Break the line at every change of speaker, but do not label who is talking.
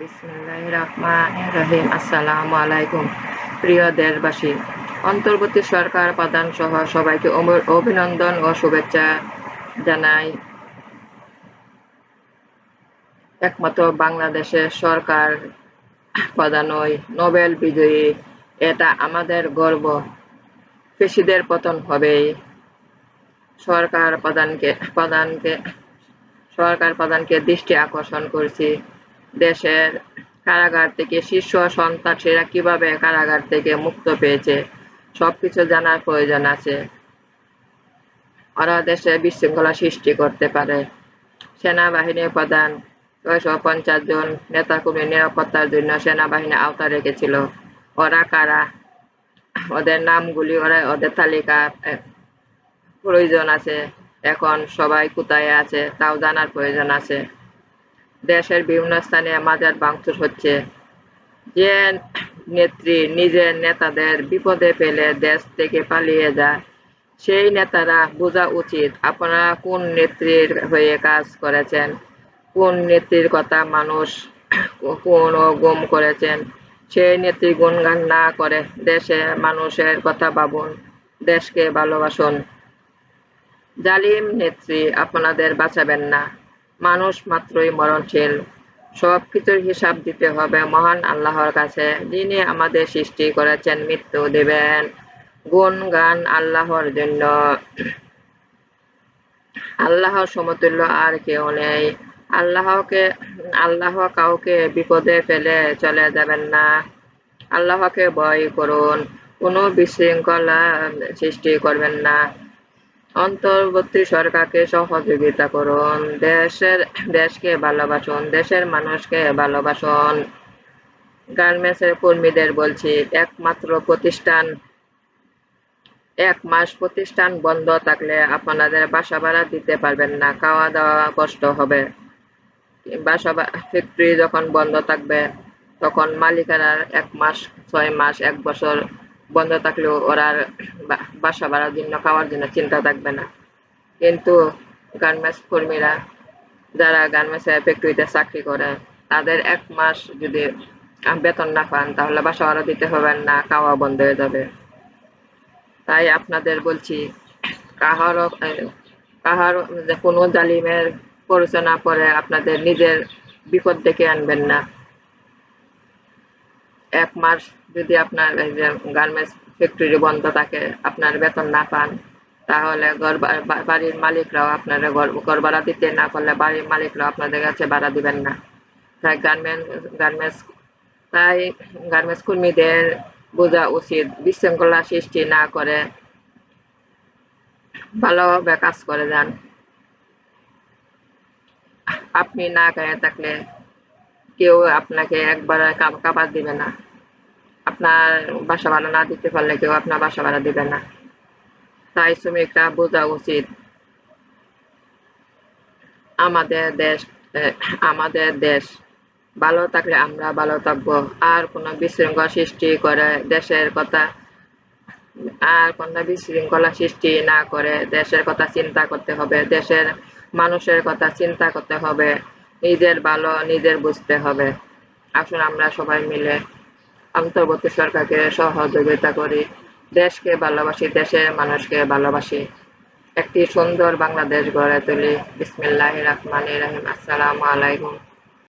বিসমিল্লাহ আসসালামু আলাইকুম প্রিয় দেশবাসী। অন্তর্বর্তী সরকার প্রধান সহ সবাইকে অভিনন্দন ও শুভেচ্ছা জানাই। একমাত্র সরকার নোবেল বিজয়ী, এটা আমাদের গর্ব। পেশিদের পতন হবেই। সরকার প্রধানকে প্রধানকে, সরকার প্রধানকে দৃষ্টি আকর্ষণ করছি। দেশের কারাগার থেকে শীর্ষ সন্ত্রাসীরা কীভাবে কারাগার থেকে মুক্ত পেয়েছে, সবকিছু জানার প্রয়োজন আছে। ওরা দেশে বিশৃঙ্খলা সৃষ্টি করতে পারে। সেনাবাহিনীর প্রধান ছয়শো পঞ্চাশ জন নেতাকর্মীর নিরাপত্তার জন্য সেনাবাহিনী আওতা রেখেছিল। ওরা কারা? ওদের নামগুলি ওরা, ওদের তালিকা প্রয়োজন আছে। এখন সবাই কোথায় আছে তাও জানার প্রয়োজন আছে। দেশের বিভিন্ন স্থানে মাজার ভাঙচুর হচ্ছে। যে নেত্রী নিজের নেতাদের বিপদে ফেলে দেশ থেকে পালিয়ে যায়, সেই নেতারা বোঝা উচিত আপনারা কোন নেত্রীর হয়ে কাজ করেছেন, কোন নেত্রীর কথা মানুষ কোন গুম করেছেন, সেই নেত্রী গুণগান না করে দেশে মানুষের কথা ভাবুন, দেশকে ভালোবাসুন। জালিম নেত্রী আপনাদের বাঁচাবেন না। মানুষ মাত্রই মরণশীল। সব কিছুর হিসাব দিতে হবে মহান আল্লাহর কাছে, যিনি আমাদের সৃষ্টি করেছেন মৃত্যু দেবেন। গুণ গান আল্লাহর জন্য। আল্লাহর সমতুল্য আর কেউ নেই। আল্লাহকে, আল্লাহ কাউকে বিপদে ফেলে চলে যাবেন না। আল্লাহকে ভয় করুন, কোনো বিশৃঙ্খলা সৃষ্টি করবেন না। অন্তর্বর্তী সরকারকে সহযোগিতা করুন। দেশের, দেশকে ভালোবাসুন, দেশের মানুষকে ভালোবাসুন। গার্মেন্টসের কর্মীদের বলছি, একমাত্র প্রতিষ্ঠান, এক মাস প্রতিষ্ঠান বন্ধ থাকলে আপনাদের বাসা ভাড়া দিতে পারবেন না, খাওয়া দাওয়া কষ্ট হবে। বাসা ফ্যাক্টরি যখন বন্ধ থাকবে, তখন মালিকেরা এক মাস, ছয় মাস, এক বছর বন্ধ থাকলেও ওরা আর বাসা ভাড়ার জন্য, খাওয়ার জন্য চিন্তা থাকবে না। কিন্তু গার্মেন্টস কর্মীরা যারা গার্মেন্টস ফ্যাক্টরিতে চাকরি করে, তাদের এক মাস যদি বেতন না পান, তাহলে বাসা ভাড়া দিতে হবে না, খাওয়া বন্ধ হয়ে যাবে। তাই আপনাদের বলছি, কাহারও কাহার কোনো জালিমের পরিচয় না পরে আপনাদের নিজের বিপদ ডেকে আনবেন না। এক মাস যদি আপনার এই যে গার্মেন্টস ফ্যাক্টরি বন্ধ থাকে, আপনার বেতন না পান, তাহলে ঘর বাড়ির মালিকরাও আপনারা ঘর ভাড়া দিতে না পারলে বাড়ির মালিকরাও আপনাদের কাছে ভাড়া দিবেন না। তাই গার্মেন্ট গার্মেন্টস তাই গার্মেন্টস কর্মীদের বোঝা উচিত, বিশৃঙ্খলা সৃষ্টি না করে ভালোভাবে কাজ করে যান। আপনি না গায়ে থাকলে কেউ আপনাকে একবার কাবার দিবে না। আপনার বাসা ভাড়া না দিতে পারলে কেউ আপনার বাসা ভাড়া দিবে না। তাই শ্রমিকরা বোঝা উচিত আমাদের দেশ আমাদের দেশ ভালো থাকলে আমরা ভালো থাকব। আর কোনো বিশৃঙ্খলা সৃষ্টি করে দেশের কথা, আর কোনো বিশৃঙ্খলা সৃষ্টি না করে দেশের কথা চিন্তা করতে হবে, দেশের মানুষের কথা চিন্তা করতে হবে, নিজের ভালো নিজের বুঝতে হবে। আসুন আমরা সবাই মিলে অন্তর্বর্তী সরকারকে সহযোগিতা করি। দেশকে ভালোবাসি দেশের মানুষকে ভালোবাসি। একটি সুন্দর বাংলাদেশ গড়ে তুলি। বিসমিল্লাহ রহমান রাহিম। আসসালামু আলাইকুম।